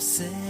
say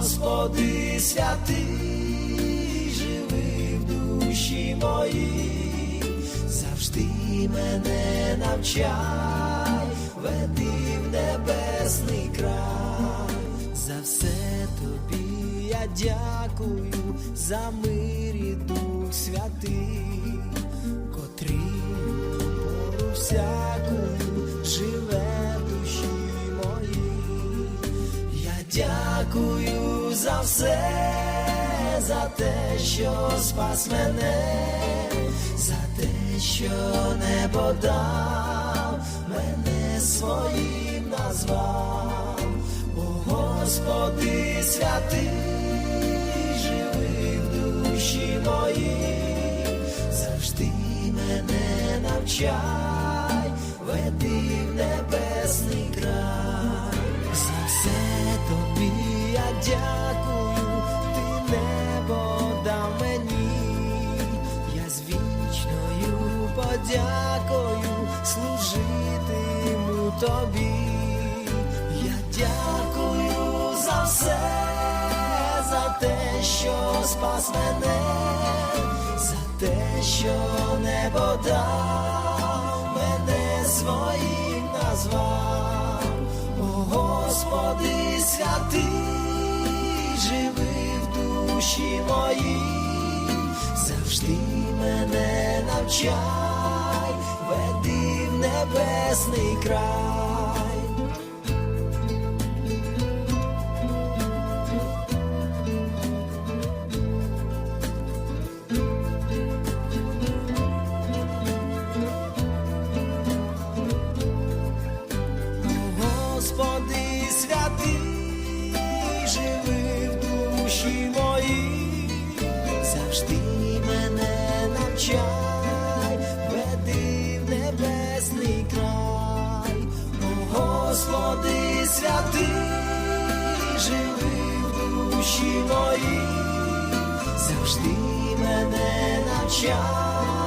Господи святий, живи в душі моїй, завжди мене навчай, веди в небесний край, за все тобі я дякую, за мир і дух святий, котрий пору дякую за все, за те, що спас мене, за те, що небо дав, мене своїм назвав, о Господи святий, живи в душі моїй, завжди мене навчай, дякую, ти небо дав мені, я з вічною подякою служитиму тобі, я дякую за все, за те, що спас мене, за те, що небо дав, мене своїм назвав, Господи святий, живи в душі моїй, завжди мене навчай, веди в небесний край. Завжди мене навчай, веди небесний край, о Господи святий, живи в душі моїй, завжди мене навчай,